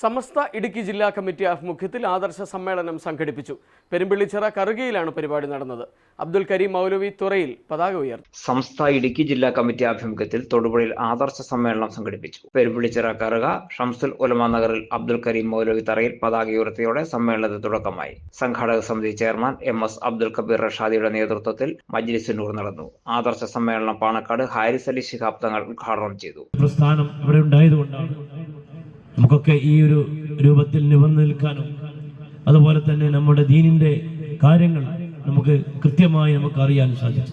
സമസ്ത ഇടുക്കി ജില്ലാ കമ്മിറ്റി ആഭിമുഖ്യത്തിൽ ആദർശ സമ്മേളനം സംഘടിപ്പിച്ചു. പെരുമ്പിള്ളിച്ചിറ കറുകയിലാണ് പരിപാടി നടന്നത്. അബ്ദുൽ കരീം മൗലവി തുറയിൽ പതാക ഉയർത്തി. സംസ്ഥ ഇടുക്കി ജില്ലാ കമ്മിറ്റി ആഭിമുഖ്യത്തിൽ തൊടുപുഴയിൽ ആദർശ സമ്മേളനം സംഘടിപ്പിച്ചു. പെരുമ്പിള്ളിച്ചിറ കറുക ഷംസുൽ ഉലമ നഗറിൽ അബ്ദുൽ കരീം മൗലവി തറയിൽ പതാക ഉയർത്തിയോടെ സമ്മേളനത്തിന് തുടക്കമായി. സംഘാടക സമിതി chairman M S Abdul Kabir റഷാദിയുടെ നേതൃത്വത്തിൽ മജ്ലിസിനൂർ നടന്നു. ആദർശ സമ്മേളനം പാണക്കാട് ഹാരിസ് അലി ശിഹാബ് തങ്ങൾ ഉദ്ഘാടനം ചെയ്തു. പ്രസ്ഥാനം ഇവിടെ ഉണ്ടായതുകൊണ്ടാണ്. നമുക്കൊക്കെ ഈ ഒരു രൂപത്തിൽ നിവർന്നു നിൽക്കാനും അതുപോലെ തന്നെ നമ്മുടെ ദീനിന്റെ കാര്യങ്ങൾ നമുക്ക് കൃത്യമായി നമുക്ക് അറിയാൻ സാധിച്ചു.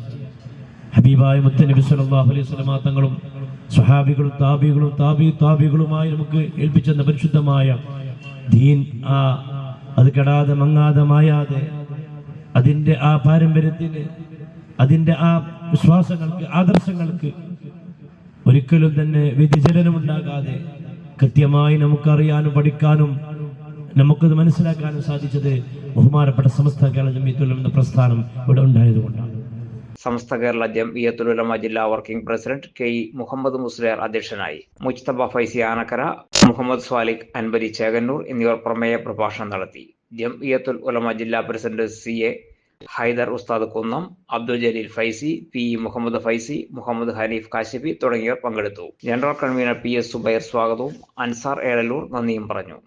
ഹബീബായ മുത്തനബി സല്ലല്ലാഹു അലൈഹി വസല്ലമ തങ്ങളും താബികളും താബി താബികളുമായി നമുക്ക് ഏൽപ്പിച്ചെന്ന പരിശുദ്ധമായ ദീൻ ആ അത് കെടാതെ മങ്ങാതെ മായാതെ അതിന്റെ ആ പാരമ്പര്യത്തിന് അതിന്റെ ആ വിശ്വാസങ്ങൾക്ക് ആദർശങ്ങൾക്ക് ഒരിക്കലും തന്നെ വ്യതിചലനമുണ്ടാകാതെ കൃത്യമായി നമുക്കറിയാനും പഠിക്കാനും നമുക്കത് മനസ്സിലാക്കാനും സാധിച്ചത് ബഹുമാനപ്പെട്ട സമസ്ത കേരള ജമീത്തുലം എന്ന പ്രസ്ഥാനം ഇവിടെ ഉണ്ടായതുകൊണ്ടാണ്. സമസ്ത കേരള ജംഇയ്യത്തുൽ ഉലമ ജില്ലാ working president K E Muhammad Musliyar അധ്യക്ഷനായി മുജ്തബ ഫൈസി ആനക്കര മുഹമ്മദ് സ്വാലിഖ് അൻബരി ചേകന്നൂർ എന്നിവർ പ്രമേയ പ്രഭാഷണം നടത്തി. ജംഇയ്യത്തുൽ ഉലമ ജില്ലാ president C A Haidar Usthad Kunnam Abdul Jaleel Faizy P. E Muhammad Faizy Muhammad Hanif Kashifi തുടങ്ങിയവർ പങ്കെടുത്തു. General convener P. S. Subair സ്വാഗതവും. അൻസാർ ഏഴലൂർ നന്ദിയും പറഞ്ഞു.